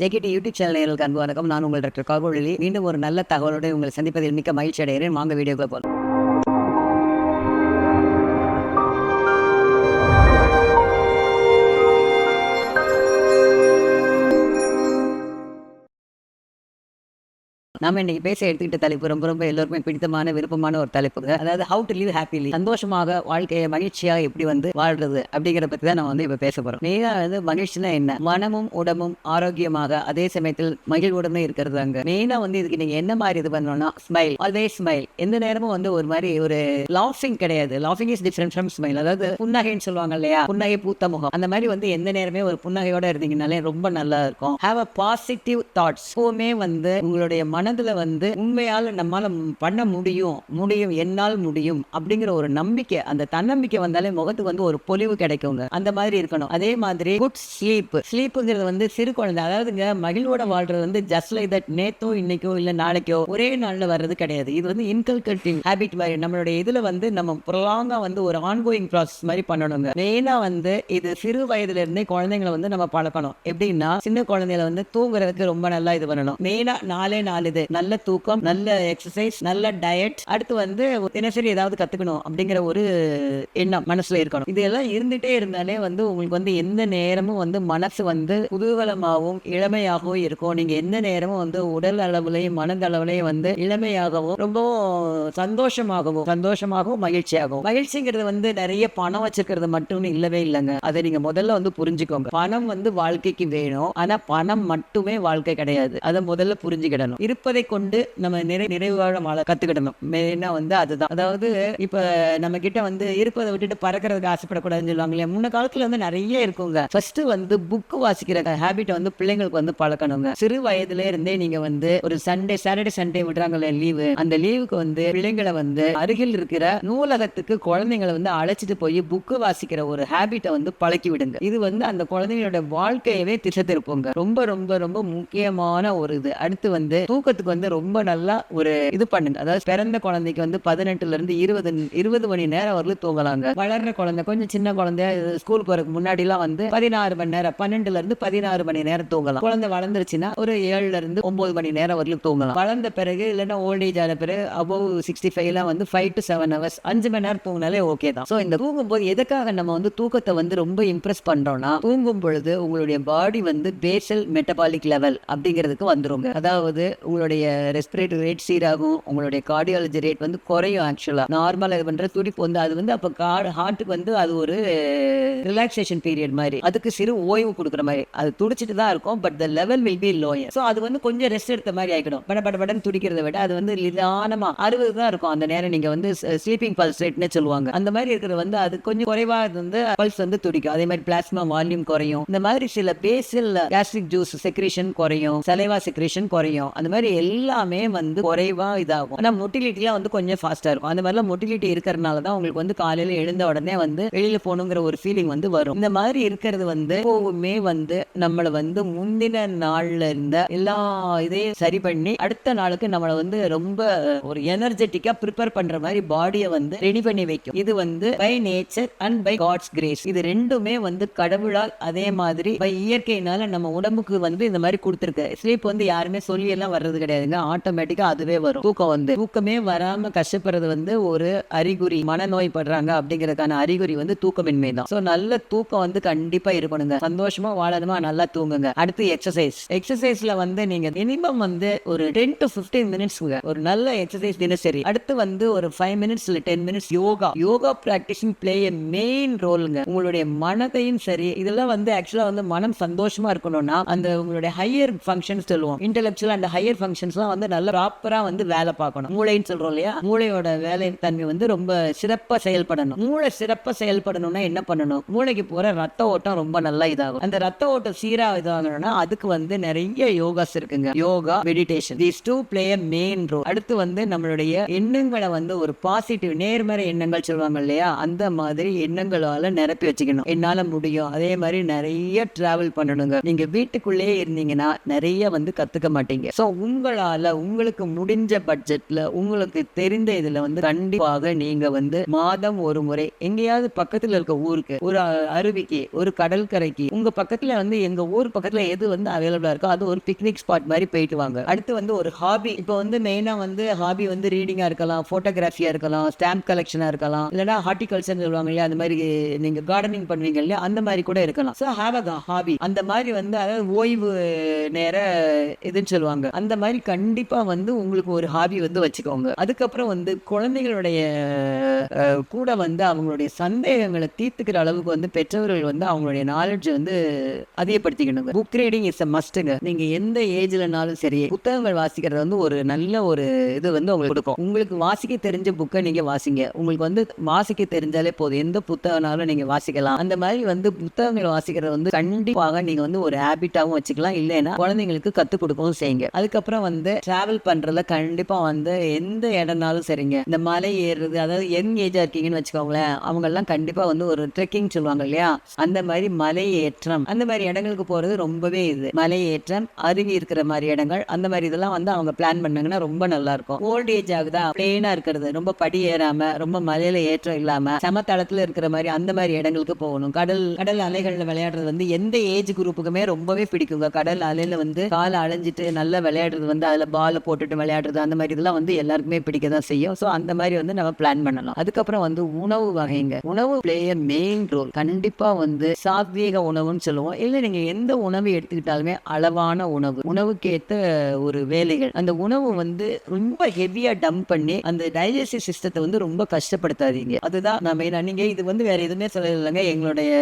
JKD YouTube channel நேயர்களுக்கு அன்பு வணக்கம். நான் உங்கள் டாக்டர் கார்கோழி மீண்டும் ஒரு நல்ல தகவலோடு உங்களை சந்திப்பதில் மிக்க மகிழ்ச்சி அடைகிறேன். வாங்க வீடியோக்குள்ள போகலாம் நாம இன்னைக்கு பேச எடுத்துக்கிட்ட தலைப்பு ரொம்ப ரொம்ப எல்லோருக்குமே பிடித்தமான விருப்பமான ஒரு தலைப்பு. அதாவது ஹவு டு லிவ் ஹாப்பிலி சந்தோஷமாக வாழ்க்கையை மகிழ்ச்சியாக எப்படி வந்து வாழ்றது அப்படிங்கிற பத்தி தான் நம்ம வந்து இப்ப பேச போறோம். மெயினா வந்து மகிழ்ச்சினா என்ன? மனமும் உடம்பும் ஆரோக்கியமாக அதே சமயத்தில் மகிழ்வுடனே இருக்கிறது அங்க. மெயினா வந்து இதுக்கு நீங்க என்ன மாதிரி இது பண்ணணும்னா ஸ்மைல் ஆல்வேஸ் ஸ்மைல் எந்த நேரமும் வந்து ஒரு மாதிரி ஒரு லாஃபிங் கிடையாது. லாஃபிங் இஸ் டிஃபரெண்ட் ஃப்ரம் ஸ்மைல் அதாவது புன்னகைன்னு சொல்லுவாங்க இல்லையா? புன்னகை பூத்த முகம். அந்த மாதிரி வந்து எந்த நேரமே ஒரு புன்னகையோட இருந்தீங்கனாலே ரொம்ப நல்லா இருக்கும். ஹாவ் அ பாசிட்டிவ் தாட்ஸ் எப்பவுமே வந்து உங்களுடைய மன மனதில் வந்து உண்மையால் நம்மளால் பண்ண முடியும் முடியும் என்னால் முடியும் அப்படிங்கிற ஒரு நம்பிக்கை அந்த தன்னம்பிக்கை வந்தாலே முகத்துக்கு வந்து ஒரு பொலிவு கிடைக்குங்க. அந்த மாதிரி இருக்கணும். அதே மாதிரி குட் ஸ்லீப் ஸ்லீப்புங்கிறது வந்து சிறு குழந்தை அதாவதுங்க மகிழ்வோட வாழ்றது வந்து ஜஸ்ட் லைக் தட் நேத்தோ இன்னைக்கோ இல்லை நாளைக்கோ ஒரே நாளில் வர்றது கிடையாது. இது வந்து இன்கல்கட்டிங் ஹேபிட் மாதிரி நம்மளுடைய இதில் வந்து நம்ம ப்ரொலாங்கா வந்து ஒரு ஆன்கோயிங் ப்ராசஸ் மாதிரி பண்ணணுங்க. மெயினாக வந்து இது சிறு வயதுல இருந்தே குழந்தைங்களை வந்து நம்ம பழக்கணும். எப்படின்னா சின்ன குழந்தைகளை வந்து தூங்குறதுக்கு ரொம்ப நல்லா இது பண்ணணும். மெயினாக நாலே நாலு இது நல்ல தூக்கம் நல்ல எக்ஸசைஸ் நல்ல டயட் அடுத்து வந்து தினசரி ஏதாவது கத்துக்கணும் அப்படிங்கிற ஒரு எண்ணம் மனசுல இருக்கணும். இதெல்லாம் இருந்துட்டே இருந்தாலே வந்து உங்களுக்கு வந்து எந்த நேரமும் வந்து மனசு வந்து குதூகலமாகவும் இளமையாகவும் இருக்கும். நீங்க எந்த நேரமும் வந்து உடல் அளவுலையும் மனதளவுலையும் வந்து இளமையாகவும் ரொம்ப சந்தோஷமாகவும் சந்தோஷமாகவும் மகிழ்ச்சியாகவும். மகிழ்ச்சிங்கிறது வந்து நிறைய பணம் வச்சிருக்கிறது மட்டும் இல்லவே இல்லைங்க. அதை நீங்க முதல்ல வந்து புரிஞ்சுக்கோங்க. பணம் வந்து வாழ்க்கைக்கு வேணும். ஆனா பணம் மட்டுமே வாழ்க்கை கிடையாது. அதை முதல்ல புரிஞ்சுக்கிடணும். இருப்பதை கொண்டு நம்ம நிறை நிறைவாக வாழ கத்துக்கிடணும். மெயினா வந்து அதுதான். அதாவது இப்ப நம்ம கிட்ட வந்து இருப்பதை விட்டுட்டு பறக்கிறதுக்கு ஆசைப்படக்கூடாதுன்னு சொல்லுவாங்க இல்லையா? முன்ன காலத்துல வந்து நிறைய இருக்குங்க. ஃபர்ஸ்ட் வந்து புக் வாசிக்கிற ஹேபிட் வந்து பிள்ளைங்களுக்கு வந்து பழக்கணுங்க. சிறு வயதுல இருந்தே நீங்க வந்து ஒரு சண்டே சாட்டர்டே சண்டே விடுறாங்கல்ல லீவு அந்த லீவுக்கு வந்து பிள்ளைங்களை வந்து அருகில் இருக்கிற நூலகத்துக்கு குழந்தைங்களை வந்து அழைச்சிட்டு போய் புக்கு வாசிக்கிற ஒரு ஹேபிட்டை வந்து பழக்கி விடுங்க. இது வந்து அந்த குழந்தைங்களோட வாழ்க்கையவே திசை திருப்புங்க. ரொம்ப ரொம்ப ரொம்ப முக்கியமான ஒரு இது. அடுத்து வந்து தூக்கத்துக்கு வந்து ரொம்ப நல்லா ஒரு இது பண்ணுங்க. அதாவது பிறந்த குழந்தைக்கு வந்து பதினெட்டுல இருந்து இருபது இருபது மணி நேரம் வரலும் தூங்கலாங்க. வளர்ற குழந்தை கொஞ்சம் சின்ன குழந்தைய ஸ்கூல் போறதுக்கு முன்னாடி எல்லாம் வந்து பதினாறு மணி நேரம் பன்னெண்டுல இருந்து பதினாறு மணி நேரம் தூங்கலாம். குழந்தை வளர்ந்துருச்சுன்னா ஒரு ஏழுல இருந்து ஒன்பது மணி நேரம் வரலும் தூங்கலாம். வளர்ந்த பிறகு இல்லைன்னா ஓல்டேஜ் ஆன பிறகு அபவ் சிக்ஸ்டி ஃபைவ் எல்லாம் வந்து ஃபைவ் டு செவன் ஹவர்ஸ் அஞ்சு மணி நேரம் தூங்கினாலே ஓகே தான். ஸோ இந்த தூங்கும் போது எதுக்காக நம்ம வந்து தூக்கத்தை வந்து ரொம்ப இம்ப்ரெஸ் பண்றோம்னா தூங்கும் பொழுது உங்களுடைய பாடி வந்து பேசல் மெட்டபாலிக் லெவல் அப்படிங்கிறதுக்கு வந்துருங்க. அதாவது உங்களுடைய ரெஸ்பிரேட்டரி ரேட் சீராகும் உங்களுடைய கார்டியாலஜி ரேட் வந்து குறையும் ஆக்சுவலாக நார்மலாக இது பண்ணுற துடிப்பு வந்து அது வந்து அப்போ கார்டு ஹார்ட்டுக்கு வந்து அது ஒரு ரிலாக்ஸேஷன் பீரியட் மாதிரி. அதுக்கு சிறு ஓய்வு கொடுக்குற மாதிரி. அது துடிச்சிட்டு தான் இருக்கும் but the level will be lower so அது வந்து கொஞ்சம் ரெஸ்ட் எடுத்த மாதிரி ஆகிடும். பட பட படன் துடிக்கிறத விட அது வந்து நிதானமாக அறுபது தான் இருக்கும். அந்த நேரம் நீங்கள் வந்து ஸ்லீப்பிங் பல்ஸ் ரேட்னு சொல்லுவாங்க. அந்த மாதிரி இருக்கிறது வந்து அது கொஞ்சம் குறைவாக வந்து பல்ஸ் வந்து துடிக்கும். அதே மாதிரி பிளாஸ்மா வால்யூம் குறையும். இந்த மாதிரி சில பேசில் கேஸ்ட்ரிக் ஜூஸ் செக்ரேஷன் குறையும். சலைவா செக்ரேஷன் குறையும். அந்த மாதிரி எல்லாமே வந்து குறைவா இதாகும். ஆனா மொட்டிலிட்டிலாம் வந்து கொஞ்சம் ஃபாஸ்டா இருக்கும். அந்த மாதிரிலாம் மொட்டிலிட்டி இருக்கிறதுனால தான் உங்களுக்கு வந்து காலையில எழுந்த உடனே வந்து வெளியில போகணுங்கிற ஒரு ஃபீலிங் வந்து வரும். இந்த மாதிரி இருக்கிறது வந்து எப்பவுமே வந்து நம்மளை வந்து முந்தின நாள்ல இருந்த எல்லா இதையும் சரி பண்ணி அடுத்த நாளுக்கு நம்மளை வந்து ரொம்ப ஒரு எனர்ஜெட்டிக்கா ப்ரிப்பேர் பண்ற மாதிரி பாடியை வந்து ரெடி பண்ணி வைக்கும். இது வந்து by nature and by God's grace இது ரெண்டுமே வந்து கடவுளால் அதே மாதிரி பை இயற்கையினால நம்ம உடம்புக்கு வந்து இந்த மாதிரி கொடுத்துருக்கு. ஸ்லீப் வந்து யாருமே சொல்லி எல்லாம் வர்றது கிடையாதுங்க. ஆட்டோமேட்டிக்கா அதுவே வரும். தூக்கம் வந்து தூக்கமே வராம கஷ்டப்படுறது வந்து ஒரு அறிகுறி. மனநோய் படுறாங்க அப்படிங்கறதுக்கான அறிகுறி வந்து தூக்கமின்மை தான். ஸோ நல்ல தூக்கம் வந்து கண்டிப்பா இருக்கணுங்க. சந்தோஷமா வாழணுமா? நல்லா தூங்குங்க. அடுத்து எக்ஸசைஸ் எக்ஸசைஸ்ல வந்து நீங்க மினிமம் வந்து ஒரு டென் டு பிப்டீன் மினிட்ஸ்ங்க ஒரு நல்ல எக்ஸசைஸ் தினசரி. அடுத்து வந்து ஒரு ஃபைவ் மினிட்ஸ் இல்ல ten minutes yoga yoga practice play a main ரோலுங்க உங்களுடைய மனதையும் சரி இதெல்லாம் வந்து ஆக்சுவலா வந்து மனம் சந்தோஷமா இருக்கணும்னா அந்த உங்களுடைய ஹையர் ஃபங்க்ஷன் சொல்லுவோம். இன்டெலக்சுவல் அண்ட் ஹையர் ஃபங்க்ஷன்ஸ்லாம் வந்து நல்ல ப்ராப்பரா வந்து வேலை பார்க்கணும். மூளைன்னு சொல்றோம் இல்லையா? மூளையோட வேலை தன்மை வந்து ரொம்ப சிறப்பா செயல்படணும். மூளை சிறப்பா செயல்படணும்னா என்ன பண்ணணும்? மூளைக்கு போற ரத்த ஓட்டம் ரொம்ப நல்லா இதாகும். அந்த ரத்த ஓட்டம் சீரா இதாகணும்னா அதுக்கு வந்து நிறைய யோகாஸ் இருக்குங்க. Yoga meditation these two play main role அடுத்து வந்து நம்மளுடைய எண்ணங்களை வந்து ஒரு பாசிட்டிவ் நேர்மறை எண்ணங்கள் சொல்லுவாங்க இல்லையா? அந்த மாதிரி எண்ணங்களால நிரப்பி வச்சுக்கணும். என்னால முடியும். அதே மாதிரி நிறைய டிராவல் பண்ணணுங்க. நீங்க வீட்டுக்குள்ளேயே இருந்தீங்கன்னா நிறைய வந்து கத்துக்க மாட்டீங்க. ஸோ உங்களால உங்களுக்கு முடிஞ்ச பட்ஜெட்ல உங்களுக்கு தெரிந்த இதுல வந்து கண்டிப்பாக நீங்க வந்து மாதம் ஒரு முறை எங்கேயாவது பக்கத்துல இருக்க ஊருக்கு ஒரு அருவிக்கு ஒரு கடற்கரைக்கு உங்க பக்கத்துல வந்து எங்க ஊர் பக்கத்துல எது வந்து அவைலபிளா இருக்கோ அது ஒரு பிக்னிக் ஸ்பாட் மாதிரி போயிட்டு வாங்க. அடுத்து வந்து ஒரு ஹாபி இப்போ வந்து மெயினா வந்து ஹாபி வந்து ரீடிங்கா இருக்கலாம் போட்டோகிராஃபியா இருக்கலாம் ஸ்டாம்ப் கலெக்ஷனா இருக்கலாம் இல்லைன்னா ஹார்டிகல்ச்சர் சொல்லுவாங்க இல்லையா அந்த மாதிரி நீங்க கார்டனிங் பண்ணுவீங்க இல்லையா அந்த மாதிரி கூட இருக்கலாம். ஸோ ஹாவ் அ ஹாபி அந்த மாதிரி வந்து அதாவது ஓய்வு நேர இதுன்னு சொல்லுவாங்க. அந்த மாதிரி கண்டிப்பா வந்து உங்களுக்கு ஒரு ஹாபி வந்து வச்சுக்கோங்க. அதுக்கப்புறம் வந்து குழந்தைகளுடைய கூட வந்து அவங்களுடைய சந்தேகங்களை தீர்த்துக்கிற அளவுக்கு வந்து பெற்றவர்கள் வந்து அவங்களுடைய நாலேஜ் வந்து அதிகப்படுத்திக்கணுங்க. புக் ரீடிங் இஸ் அ மஸ்ட்டுங்க நீங்க எந்த ஏஜ்லனாலும் சரி புத்தகங்கள் வாசிக்கிறது வந்து ஒரு நல்ல ஒரு இது வந்து உங்களுக்கு கொடுக்கும். உங்களுக்கு வாசிக்க தெரிஞ்ச புக்கை நீங்க வாசிங்க. உங்களுக்கு வந்து வாசிக்க தெரிஞ்சாலே போதும். எந்த புத்தகனாலும் நீங்க வாசிக்கலாம். அந்த மாதிரி வந்து புத்தகங்கள் வாசிக்கிறது வந்து கண்டிப்பாக நீங்க வந்து ஒரு ஹேபிட்டாகவும் வச்சுக்கலாம். இல்லைன்னா குழந்தைங்களுக்கு கத்துக் கொடுக்கவும் செய்யுங்க. அதுக்கப்புறம் வந்து டிராவல் பண்றதுல கண்டிப்பா வந்து எந்த இடம்னாலும் சரிங்க. இந்த மலை ஏறுறது அதாவது யங் ஏஜா இருக்கீங்கன்னு வச்சுக்கோங்களேன் அவங்க எல்லாம் கண்டிப்பா வந்து ஒரு ட்ரெக்கிங் சொல்லுவாங்க இல்லையா? அந்த மாதிரி மலை ஏற்றம் அந்த மாதிரி இடங்களுக்கு போறது ரொம்பவே இது. மலை ஏற்றம் அருவி இருக்கிற மாதிரி இடங்கள் அந்த மாதிரி இதெல்லாம் வந்து அவங்க பிளான் பண்ணாங்கன்னா ரொம்ப நல்லா இருக்கும் ஓல்ட் ஏஜ் ஆகுதா பிளெயினா இருக்கிறது. ரொம்ப படி ஏறாம ரொம்ப மலையில ஏற்றம் இல்லாம சமத்தளத்துல இருக்கிற மாதிரி அந்த மாதிரி இடங்களுக்கு போகணும். கடல் கடல் அலைகள்ல விளையாடுறது வந்து எந்த ஏஜ் குரூப்புக்குமே ரொம்பவே பிடிக்குங்க. கடல் அலையில வந்து காலை அலைஞ்சிட்டு நல்லா விளையாடுறது வந்து அதில் பால் போட்டுட்டு விளையாடுறது அந்த மாதிரி இதெல்லாம் வந்து எல்லாருக்குமே பிடிக்க தான் செய்யும். ஸோ அந்த மாதிரி வந்து நம்ம பிளான் பண்ணலாம். அதுக்கப்புறம் வந்து உணவு வகைங்க. உணவு பிளேய மெயின் ரோல் கண்டிப்பாக வந்து சாத்வீக உணவுன்னு சொல்லுவோம். இல்லை நீங்கள் எந்த உணவு எடுத்துக்கிட்டாலுமே அளவான உணவு. உணவுக்கேத்த ஒரு வேலைகள். அந்த உணவு வந்து ரொம்ப ஹெவியாக டம்ப் பண்ணி அந்த டைஜஸ்டிவ் சிஸ்டத்தை வந்து ரொம்ப கஷ்டப்படுத்தாதீங்க. அதுதான் நான் மெயினாக நீங்கள் இது வந்து வேற எதுவுமே சொல்லலைங்க. எங்களுடைய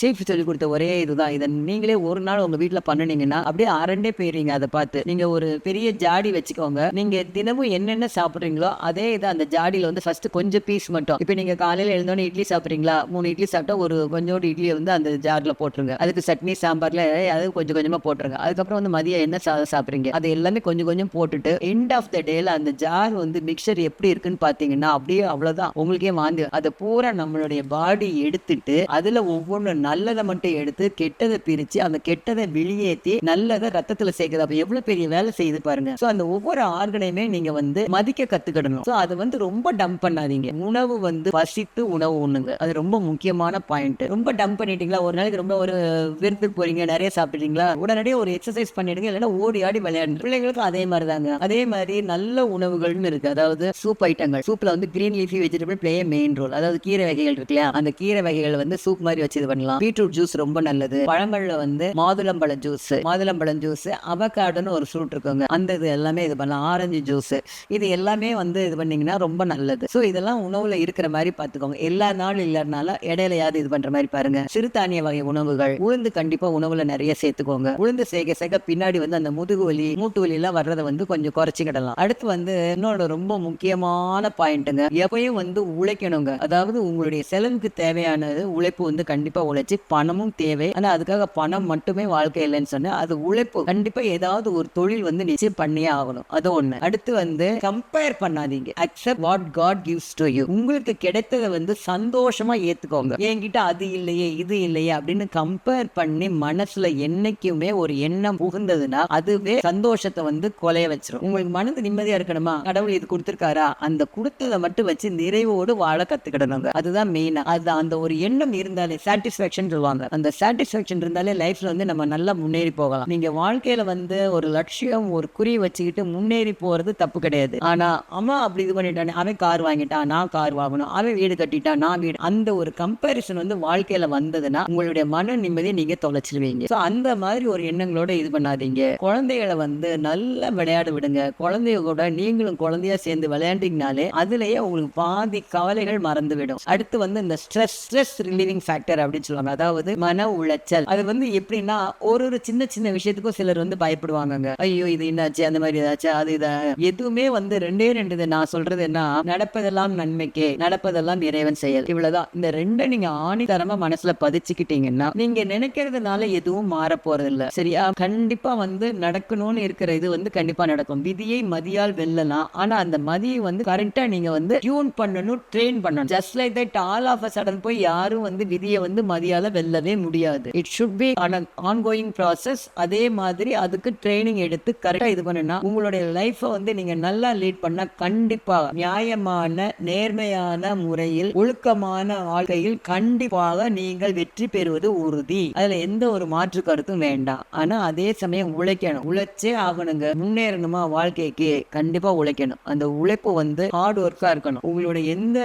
சீஃப் சொல்லி கொடுத்த ஒரே இதுதான். இதை நீங்களே ஒரு நாள் உங்கள் வீட்டில் பண்ணினீங்கன்னா அப்படியே அரண்டே போயிடுறீங்க அதை பார்த்து. நீங்கள் ஒரு பெரிய ஜாடி வச்சுக்கோங்க. நீங்க தினமும் என்னென்ன சாப்பிடுறீங்களோ அதே இது அந்த ஜாடியில வந்து ஃபர்ஸ்ட் கொஞ்சம் பீஸ் மட்டும். இப்போ நீங்க காலையில எழுந்தோடனே இட்லி சாப்பிடுறீங்களா? மூணு இட்லி சாப்பிட்டா ஒரு கொஞ்சோண்டு இட்லியை வந்து அந்த ஜாரில் போட்டுருங்க. அதுக்கு சட்னி சாம்பார்ல அது கொஞ்சம் கொஞ்சமா போட்டுருங்க. அதுக்கப்புறம் வந்து மதியம் என்ன சாதம் சாப்பிடுறீங்க? அது எல்லாமே கொஞ்சம் கொஞ்சம் போட்டுட்டு எண்ட் ஆஃப் த டேல அந்த ஜார் வந்து மிக்சர் எப்படி இருக்குன்னு பாத்தீங்கன்னா அப்படியே அவ்வளவுதான். உங்களுக்கே வாந்தி அதை பூரா நம்மளுடைய பாடி எடுத்துட்டு அதுல ஒவ்வொன்று நல்லதை மட்டும் எடுத்து கெட்டதை பிரிச்சு அந்த கெட்டதை வெளியேற்றி நல்லதை ரத்தத்துல சேர்க்குது. அப்ப எவ்வளவு பெரிய வேலை செய்து பாருங்க. சோ அந்த ஒவ்வொரு ஆர்கனையுமே நீங்க வந்து மதிக்க கத்துக்கிடணும். சோ அது வந்து ரொம்ப டம்ப் பண்ணாதீங்க. உணவு வந்து பசித்து உணவு உண்ணுங்க அது ரொம்ப முக்கியமான பாயிண்ட் ரொம்ப டம்ப் பண்ணிட்டீங்களா? ஒரு நாளைக்கு ரொம்ப ஒரு விருந்துக்கு போறீங்க நிறைய சாப்பிடுறீங்களா? உடனடியே ஒரு எக்ஸசைஸ் பண்ணிடுங்க இல்லைன்னா ஓடி ஆடி விளையாடுங்க பிள்ளைங்களுக்கும் அதே மாதிரி தாங்க அதே மாதிரி நல்ல உணவுகள்னு இருக்கு. அதாவது சூப் ஐட்டங்கள். சூப்ல வந்து green leafy vegetable play main role அதாவது கீரை வகைகள் இருக்கு இல்லையா? அந்த கீரை வகைகள் வந்து சூப் மாதிரி வச்சு இது பண்ணலாம். பீட்ரூட் ஜூஸ் ரொம்ப நல்லது. பழங்கள்ல வந்து மாதுளம்பழம் ஜூஸ் மாதுளம்பழம் ஜூஸ் அவகாடுன்னு ஒரு ஃப்ரூட் இருக்குங்க அந்த இது எல்லாமே இது பண்ணலாம். ஆரஞ்சு ஜூஸ் இது எல்லாமே வந்து இது பண்ணீங்கன்னா ரொம்ப நல்லது. ஸோ இதெல்லாம் உணவுல இருக்கிற மாதிரி பார்த்துக்கோங்க எல்லா நாளும் இல்லைனால இடையிலையாவது இது பண்ற மாதிரி பாருங்க. சிறுதானிய வகை உணவுகள் உளுந்து கண்டிப்பா உணவுல நிறைய சேர்த்துக்கோங்க. உளுந்து சேர்க்க சேர்க்க பின்னாடி வந்து அந்த முதுகு வலி மூட்டு வலி எல்லாம் வர்றதை வந்து கொஞ்சம் குறைச்சிக்கிடலாம். அடுத்து வந்து இன்னொரு ரொம்ப முக்கியமான பாயிண்ட்டுங்க. எப்பயும் வந்து உழைக்கணுங்க. அதாவது உங்களுடைய செலவுக்கு தேவையானது உழைப்பு வந்து கண்டிப்பா உழைச்சு பணமும் தேவை. ஆனா அதுக்காக பணம் மட்டுமே வாழ்க்கை இல்லைன்னு சொன்னா அது உழைப்பு. கண்டிப்பா ஏதாவது ஒரு தொழில் வந்து நிச்சயம் பண்ணியே ஆகணும். அது ஒண்ணு. அடுத்து வந்து கம்பேர் பண்ணாதீங்க. Accept what God gives to you உங்களுக்கு கிடைத்ததை வந்து சந்தோஷமா ஏத்துக்கோங்க. என்கிட்ட அது இல்லையே இது இல்லையே அப்படின்னு கம்பேர் பண்ணி மனசுல என்னைக்குமே ஒரு எண்ணம் புகுந்ததுன்னா அதுவே சந்தோஷத்தை வந்து கொலைய வச்சிரும். உங்களுக்கு மனது நிம்மதியா இருக்கணுமா? கடவுள் இது கொடுத்திருக்காரா? அந்த கொடுத்ததை மட்டும் வச்சு நிறைவோடு வாழ கத்துக்கிடணுங்க. அதுதான் மெயினா அது அந்த ஒரு எண்ணம் இருந்தாலே சாட்டிஸ்பாக்சன் சொல்லுவாங்க. அந்த சாட்டிஸ்பாக்சன் இருந்தாலே லைஃப்ல வந்து நம்ம நல்லா முன்னேறி போகலாம். நீங்க வாழ்க்கையில வந்து ஒரு லட்சியம் ஒரு குறி வச்சுக்கிட்டு முன்னேறி போறது தப்பு கிடையாது. ஆனா அம்மா அப்படி இது பண்ணிட்டானே அவன் கார் வாங்கிட்டான் நான் கார் வாங்கணும் அவன் வீடு கட்டிட்டான் நான் வீடு. அந்த ஒரு கம்பேரிசன் வந்து வாழ்க்கையில வந்ததுன்னா உங்களுடைய மன நிம்மதியை நீங்க தொலைச்சிருவீங்க. ஸோ அந்த மாதிரி ஒரு எண்ணங்களோட இது பண்ணாதீங்க. குழந்தைகளை வந்து நல்லா விளையாட விடுங்க. குழந்தைய கூட நீங்களும் குழந்தையா சேர்ந்து விளையாண்டீங்கனாலே அதுலயே உங்களுக்கு பாதி கவலைகள் மறந்து விடும் அடுத்து வந்து இந்த ஸ்ட்ரெஸ் ஸ்ட்ரெஸ் ரிலீவிங் ஃபேக்டர் அப்படின்னு சொல்லுவாங்க. அதாவது மன உளைச்சல். அது வந்து எப்படின்னா ஒரு ஒரு சின்ன சின்ன விஷயத்துக்கும் சிலர் வந்து பயப்படுவாங்க ஐயோ இது என்னாச்சு? அந்த மாதிரி ஏதாச்சும் அது இதை எதுவுமே வந்து ரெண்டே ரெண்டு நான் சொல்றது என்ன? நடப்பதெல்லாம் நன்மைக்கே நடப்பதெல்லாம் இறைவன் செயல். இவ்வளவுதான். இந்த ரெண்டை நீங்க ஆணித்தரமா மனசுல பதிச்சுக்கிட்டீங்கன்னா நீங்க நினைக்கிறதுனால எதுவும் மாற போறது இல்ல சரியா? கண்டிப்பா வந்து நடக்கணும்னு இருக்கிற இது வந்து கண்டிப்பா நடக்கும். விதியை மதியால் வெல்லலாம். ஆனா அந்த மதியை வந்து கரெக்டா நீங்க வந்து டியூன் பண்ணணும் ட்ரெயின் பண்ணணும். Just like that all of a sudden போய் யாரும் வந்து விதியை வந்து மதியால வெல்லவே முடியாது. It should be ongoing process அதே மாதிரி அதுக்கு ட்ரைனிங் எடுத்து கரெக்டாக இது பண்ணுனா உங்களுடைய லைஃப்பை வந்து நீங்க நல்லா லீட் பண்ணா கண்டிப்பாக நியாயமான நேர்மையான முறையில் ஒழுக்கமான வாழ்க்கையில் கண்டிப்பாக நீங்கள் வெற்றி பெறுவது உறுதி. அதுல எந்த ஒரு மாற்று கருத்தும் வேண்டாம். ஆனா அதே சமயம் உழைக்கணும். உழைச்சே ஆகணுங்க. முன்னேறணுமா வாழ்க்கைக்கு? கண்டிப்பா உழைக்கணும். அந்த உழைப்பு வந்து ஹார்ட் ஒர்க்கா இருக்கணும். உங்களுடைய எந்த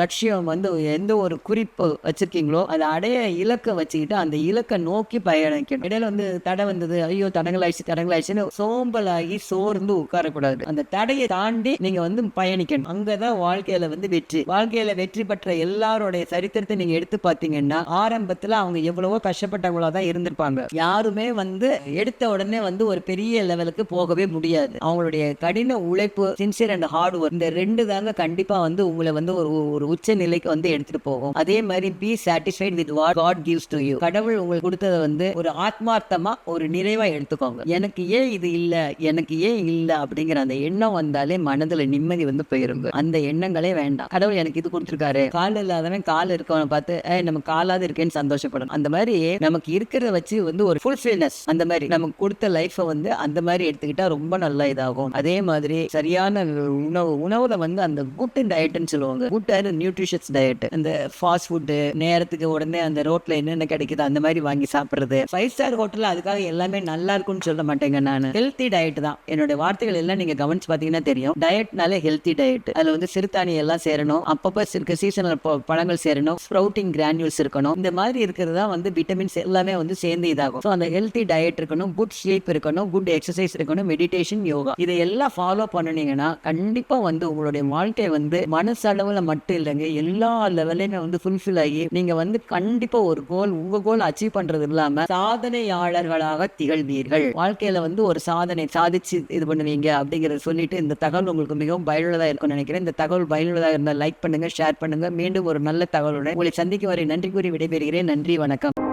லட்சியம் வந்து எந்த ஒரு குறிப்பு வச்சிருக்கீங்களோ அதை அடைய இலக்கை வச்சுக்கிட்டு அந்த இலக்கை நோக்கி பயணிக்கணும். இடையில வந்து தடை வந்தது. ஐயோ தடங்களாயிடுச்சு தடங்களாயிடுச்சுன்னு சோம்பலாகி சோர்ந்து உட்காரக்கூடாது. அந்த தடையை தாண்டி நீங்க வந்து பயணிக்கணும். அங்கதான் வாழ்க்கையில வந்து வெற்றி. வாழ்க்கையில வெற்றி பெற்ற எல்லாருடைய சரித்திரத்தை நீங்க எடுத்து பார்த்தீங்கன்னா ஆரம்பத்துல அவங்க எவ்வளவோ கஷ்டப்பட்டவங்களா தான் இருந்திருப்பாங்க. யாருமே வந்து எடுத்த உடனே வந்து ஒரு பெரிய லெவலுக்கு போகவே முடியாது. அவங்களுடைய கடின உழைப்பு சின்சியர் அண்ட் ஹார்ட் ஒர்க் இந்த ரெண்டு தாங்க கண்டிப்பா வந்து உங்களை வந்து ஒரு ஒரு உச்ச நிலைக்கு வந்து எடுத்துட்டு போகும். அதே மாதிரி be satisfied with what God gives to you கடவுள் உங்களுக்கு கொடுத்ததை வந்து ஒரு ஆத்மார்த்தமா ஒரு நிறைவா எடுத்துக்கோங்க. எனக்கு ஏன் இது இல்லை எனக்கு ஏன் இல்லை அப்படிங்கிற அந்த எண்ணம் வந்தாலே மனதுல நிம்மதி வந்து போயிருங்க அந்த எண்ணங்களே வேண்டாம். கடவுள் எனக்கு இது கொடுத்துருக்காரு. கால் இல்லாதவன் கால் இருக்கவனை பார்த்து நம்ம காலாவது இருக்கேன்னு சந்தோஷப்படணும். அந்த மாதிரி நமக்கு இருக்கிறத வச்சு வந்து ஒரு ஃபுல்ஃபில்னஸ் அந்த மாதிரி நமக்கு கொடுத்த லைஃப்பை வந்து அந்த மாதிரி எடுத்துக்கிட்டா ரொம்ப நல்லா இதாகும். அதே மாதிரி சரியான உணவு உணவுல வந்து அந்த குட் டயட்னு சொல்லுவாங்க. குட் அண்ட் நியூட்ரிஷியஸ் டயட் அந்த ஃபாஸ்ட் ஃபுட்டு நேரத்துக்கு உடனே அந்த ரோட்ல என்னென்ன கிடைக்குது அந்த மாதிரி வாங்கி சாப்பிடுறது. ஃபைவ் ஸ்டார் ஹோட்டல் அதுக்காக எல்லாமே நல்லா இருக்கும்னு சொல்ல மாட்டேங்க நான். ஹெல்த்தி டயட் தான். என்னுடைய வார்த்தைகள் எல்லாம் நீங்க கவனிச்சு பாத்தீங்கன்னா தெரியும். டயட்னாலே ஹெல்த்தி டயட் அதுல வந்து சிறுதானியம் எல்லாம் சேரணும். அப்பப்ப இருக்க சீசனல் பழங்கள் சேரணும். ஸ்ப்ரவுட்டிங் கிரானியூல்ஸ் இருக்கணும். இந்த மாதிரி இருக்கிறது தான் வந்து விட்டமின்ஸ் எல்லாமே வந்து சேர்ந்து இதாகும். ஸோ அந்த ஹெல்த்தி டயட் இருக்கணும். குட் ஸ்லீப் இருக்கணும். குட் எக்ஸசைஸ் இருக்கணும். மெடிடேஷன் யோகா இதை எல்லாம் ஃபாலோ பண்ணுனீங்கன்னா கண்டிப்பா வந்து உங்களுடைய வாழ்க்கை வந்து மனசளவுல மட்டும் இல்லைங்க. எல்லா லெவலையுமே வந்து ஃபுல்ஃபில் ஆகி நீங்க வந்து கண்டிப்பா ஒரு கோல் உங்க கோல் அச்சீவ் பண்றது இல்லாம சாதனையாளர்களாக திகழ்வீர்கள். வாழ்க்கையில வந்து ஒரு சாதனை சாதிச்சு இது பண்ணுவீங்க அப்படிங்கிறத சொல்லிட்டு இந்த தகவல் உங்களுக்கு மிகவும் பயனுள்ளதாக இருக்கும்னு நினைக்கிறேன். இந்த தகவல் பயனுள்ளதாக இருந்தால் லைக் பண்ணுங்க ஷேர் பண்ணுங்க. மீண்டும் ஒரு நல்ல தகவலுடன் உங்களை சந்திக்கும் வரை நன்றி கூறி விடைபெறுகிறேன். நன்றி வணக்கம்.